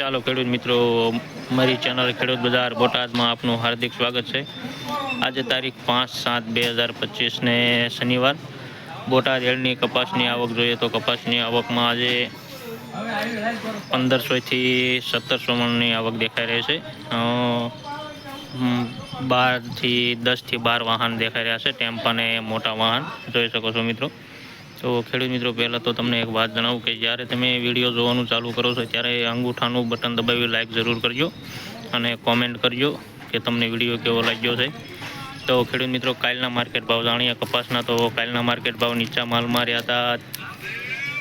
ચાલો ખેડૂત મિત્રો મારી ચેનલ ખેડૂત બજાર બોટાદમાં આપનું હાર્દિક સ્વાગત છે. આજે તારીખ પાંચ સાત બે હજાર પચીસને શનિવાર. બોટાદ હેળની કપાસની આવક જોઈએ તો કપાસની આવકમાં આજે પંદરસોથી સત્તરસો મણની આવક દેખાઈ રહી છે. બારથી દસથી બાર વાહન દેખાઈ રહ્યા છે ટેમ્પા અને મોટા વાહન. જોઈ શકો છો મિત્રો. તો ખેડૂત મિત્રો, પહેલાં તો તમને એક વાત જણાવું કે જ્યારે તમે વીડિયો જોવાનું ચાલુ કરો છો, ત્યારે અંગૂઠાનું બટન દબાવી લાઈક જરૂર કરજો અને કોમેન્ટ કરજો કે તમને વીડિયો કેવો લાગ્યો છે. તો ખેડૂત મિત્રો, કાલના માર્કેટ ભાવ જાણીએ કપાસના. તો કાલના માર્કેટ ભાવ નીચા માલમાં રહ્યા હતા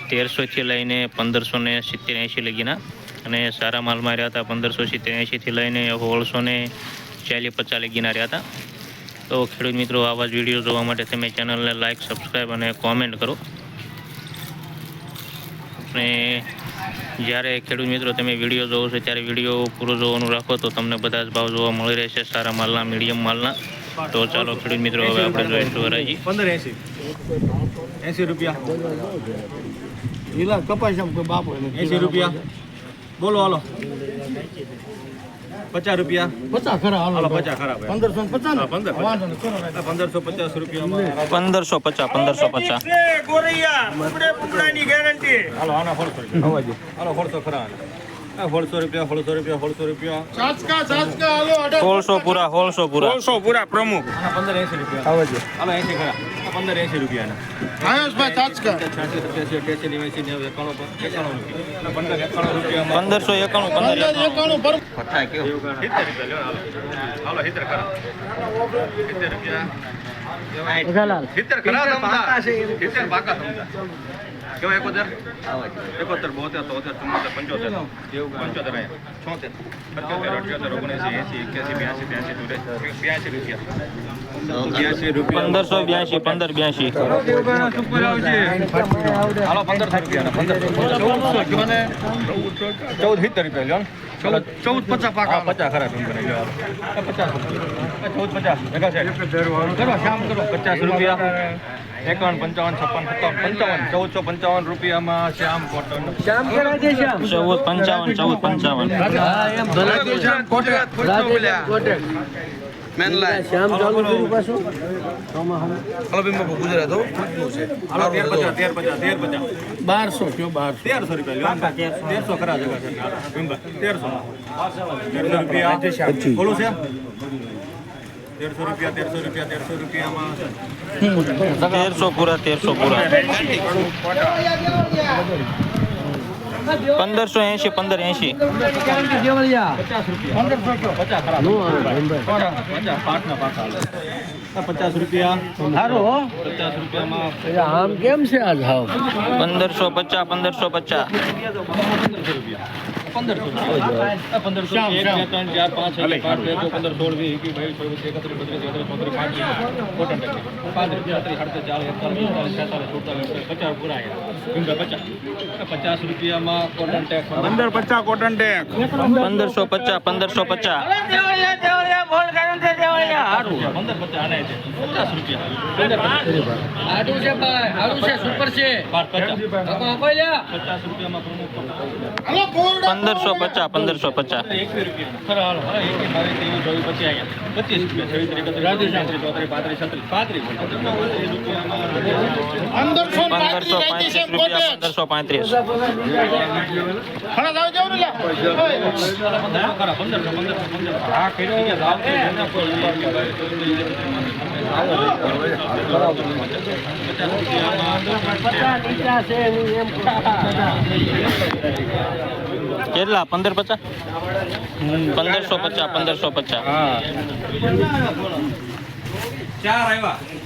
તેરસોથી લઈને પંદરસો ને સિત્તેર એંશી લગીના અને સારા માલમાં રહ્યા હતા પંદરસો સિત્તેર એંશીથી લઈને સોળસો ને ચાલીસ પચાસ લગીના રહ્યા હતા. તો ખેડૂત મિત્રો આવા જ વીડિયો જોવા માટે તમે ચેનલને લાઈક સબસ્ક્રાઈબ અને કોમેન્ટ કરો. અને જ્યારે ખેડૂત મિત્રો તમે વીડિયો જોવો છો ત્યારે વીડિયો પૂરો જોવાનું રાખો તો તમને બધા જ ભાવ જોવા મળી રહેશે સારા માલના મીડિયમ માલના. તો ચાલો ખેડૂત મિત્રો હવે આપણે જોઈશું વરાજી પંદર એસી. એસી રૂપિયા. કપાસ બાપો એસી રૂપિયા. બોલો હાલો. પચાસ રૂપિયા. પચાસ ખરા ખરાબ પંદરસો પચાસ. પંદરસો પચાસ રૂપિયા પંદરસો પચાસ પંદરસો પચાસ. હાલો આના ફોરસો રૂપિયા. હાલો ફોરસો ખરા આના. રૂપિયા ફોરસો રૂપિયા ચાચકા ચાચકા હાલો સોળસો પૂરા સોળસો પૂરા. પૂરા પ્રમુખ. આના પંદર એસી રૂપિયા. હાલો એસી ખરા. આ પંદર એસી રૂપિયાના. આયુષભાઈ ચાચકા છ્યાસી સત્યાસી અઠ્યાસી નેવ્યાસી નેવું એકાણું એકાણું રૂપિયા. પંદર એકાણું પંદરસો એકાણું પંદર સિત્તેર રૂપિયા હાલો. હાલો સિત્તેર ખરા સિત્તેર રૂપિયા. સિત્તેર ખરા સમજા સિત્તેર પાકા સમજા કેવા એકોતેર એકોતેર બોતેર તોતેર ચુમ્મોતેર પંચોતેર પંચોતેર અહીંયા છોતેર સત્યોતેર અઠ્યોતેર ઓગણએંસી એંસી એક્યાસી બ્યાસી ત્યાસી ચોર્યાસી બ્યાસી રૂપિયા બ્યાસી રૂપિયા પંદરસો બ્યાસી પંદર બ્યાસી હાલો પંદરસો રૂપિયા પંદરસો ચૌદસો મને ચૌદ સિત્તેર રૂપિયા લ્યો ને. ચૌદ ચૌદ પચાસ પાકા પચાસ ખરા એમ કરે લ્યો હાલો. આ પચાસ આ ચૌદ પચાસ ભેગા છે કરો શામ કરો પચાસ રૂપિયા એકાવન પંચાવન છપ્પન સત્તાવન પંચાવન ચૌદસો પંચાવન રૂપિયામાં શ્યામ કોટન. ચૌદ પંચાવન ચૌદ પંચાવન. હો હાલો તેર પચાસ તેર પચાસ બારસો કયો બારસો. તેરસો રૂપિયા તેરસો. છે. તેરસો. બોલું છે તેરસો રૂપિયા તેરસો રૂપિયા તેરસો રૂપિયામાં તેરસો પૂરા તેરસો પૂરા પંદરસો એંશી પંદર એંશી પચાસ રૂપિયા પંદરસો કયો પચાસ ખરા પચાસ પચાસ પાંચના પાકા હાલો. આ પચાસ રૂપિયા પચાસ રૂપિયામાં આમ કેમ છે આજ હાવ પંદરસો પચાસ પંદરસો પચાસ પંદરસો રૂપિયા પંદરસો રૂપિયા આ પંદરસો એક બે ત્રણ ચાર પાંચ છ સાત આઠ બે બે પંદર સોળ વીસ એકવીસ બાવીસ ચોવીસ એકત્રીસ બત્રીસ તેત્રીસ ચોત્રીસ પાંત્રીસ કોટન ટેક્સી પાંત્રીસ છત્રીસ સાડત્રીસ ચાલીસ એકતાલીસ બેતાલીસ છેતાલીસ સુડતાલીસ પચાસ પૂરા આવ્યા કિંમત પચાસ આ પચાસ રૂપિયામાં કોટન ટેક્સ પંદર પચાસ કોટન ટેક પંદરસો પચાસ પંદરસો પચાસ પંદર પચાસ આના છે. પચાસ રૂપિયા. પંદર આડું છે ભાઈ આડું છે સુપર છે. પાંચ પચાસ. પચાસ રૂપિયામાં પ્રમુખ હાલો કોરડા પંદરસો પચાસ પંદરસો પચાસ. એકવીસ રૂપિયા. ખરા હાલો હા એકવીસ બાવીસ ત્રેવીસ ચોવીસ પચીસ અહીંયા. પચીસ રૂપિયા છવ્વીસ એકત્રીસ ચોત્રીસ ચોત્રીસ પાંત્રીસ છત્રીસ પાંત્રીસ. રૂપિયામાં પંદરસો ને પંદરસો પાંત્રીસ પાંત્રીસ રૂપિયા પંદરસો પાંત્રીસ. ખરા જાવ જાવ ને લા. પંદરસો ખરા પંદરસો પંદરસો પંદરસો. હા કર્યો. કેટલા? પંદર પચાસ? પંદરસો પચાસ પંદરસો પચાસ. ચાર આવ્યા.